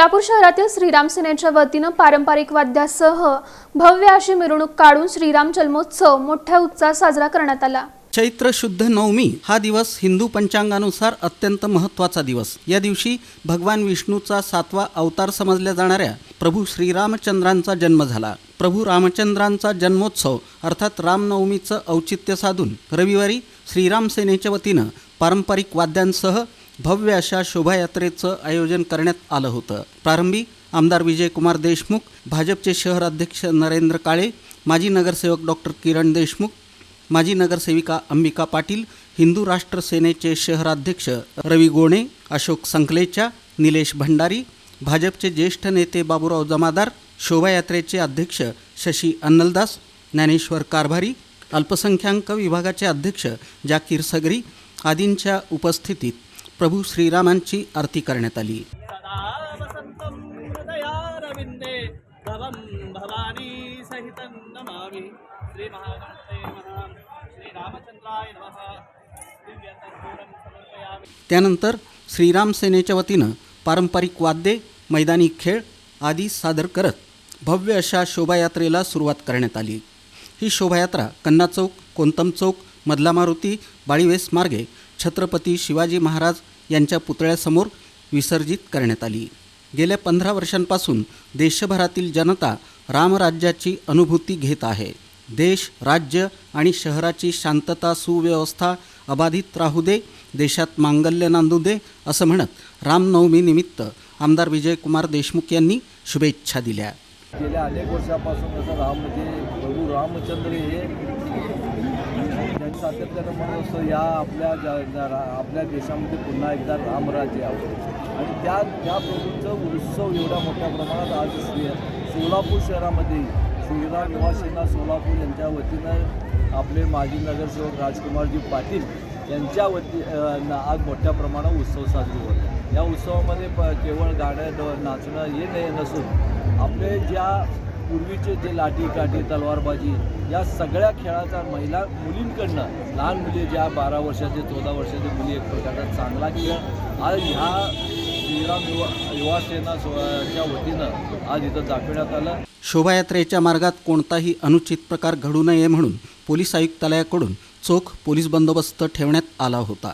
सोलापूर शहरातील श्रीराम सेनेच्या वतीनं पारंपरिक वाद्यासह भव्य अशी मिरवणूक काढून श्रीराम जन्मोत्सव मोठ्या उत्साहात साजरा करण्यात आला. चैत्र शुद्ध नवमी हा दिवस हिंदू पंचांगानुसार अत्यंत महत्त्वाचा दिवस. या दिवशी भगवान विष्णूचा सातवा अवतार समजल्या जाणाऱ्या प्रभू श्रीरामचंद्रांचा जन्म झाला. प्रभू रामचंद्रांचा जन्मोत्सव अर्थात रामनवमीचं औचित्य साधून रविवारी श्रीराम सेनेच्या वतीनं पारंपरिक वाद्यांसह भव्य अशा शोभायात्रेचं आयोजन करण्यात आलं होतं. प्रारंभी आमदार विजयकुमार देशमुख भाजपचे शहर अध्यक्ष नरेंद्र काळे माजी नगरसेवक डॉक्टर किरण देशमुख माजी नगरसेविका अंबिका पाटील हिंदू राष्ट्र सेनेचे शहराध्यक्ष रवी गोणे अशोक संकलेचा निलेश भंडारी भाजपचे ज्येष्ठ नेते बाबूराव जमादार शोभायात्रेचे अध्यक्ष शशी अन्नलदास ज्ञानेश्वर कारभारी अल्पसंख्याक विभागाचे अध्यक्ष जाकीर सगरी आदींच्या उपस्थितीत प्रभू श्रीरामांची आरती करण्यात आली. त्यानंतर श्रीराम सेनेच्या वतीनं पारंपरिक वाद्ये मैदानी खेळ आदी सादर करत भव्य अशा शोभायात्रेला सुरुवात करण्यात आली. ही शोभायात्रा कन्ना चौक कोंतम चौक मधला मारुती बाळीवेस मार्गे छत्रपती शिवाजी महाराज यांच्या पुतळ्यासमोर विसर्जित करण्यात आली. गेल्या पंधरा वर्षांपासून देशभरातील जनता रामराज्याची अनुभूती घेत आहे. देश राज्य आणि शहराची शांतता सुव्यवस्था अबाधित राहू दे देशात मांगल्य नांदू दे असं म्हणत रामनवमीनिमित्त आमदार विजयकुमार देशमुख यांनी शुभेच्छा दिल्या. गेल्या अनेक वर्षापासून जसं राम म्हणजे रामचंद्र हे त्यांनी सातत्यानं म्हणत असतो या आपल्या ज्या रा- आपल्या देशामध्ये पुन्हा एकदा रामराज्य यावं. आणि त्या त्या प्रभूंचं उत्सव एवढ्या मोठ्या प्रमाणात आज सोलापूर शहरामध्ये श्रीराम युवा सेना सोलापूर यांच्या वतीनं आपले माजी नगरसेवक राजकुमारजी पाटील यांच्या वती आज मोठ्या प्रमाणात उत्सव साजरे होत या उत्सवामध्ये प केवळ गाणं नाचणं हे नाही नसून आपले ज्या पूर्वीचे जे लाठी काठी तलवारबाजी या सगळ्या खेळाचा महिला मुलींकडनं लहान मुली ज्या बारा वर्षाचे चौदा वर्षाचे मुली एक प्रकारचा चांगला खेळ आज ह्या श्रीराम युवा युवासेनाच्या वतीनं आज इथं दाखवण्यात आलं. शोभायात्रेच्या मार्गात कोणताही अनुचित प्रकार घडू नये म्हणून पोलीस आयुक्तालयाकडून चोख पोलीस बंदोबस्त ठेवण्यात आला होता.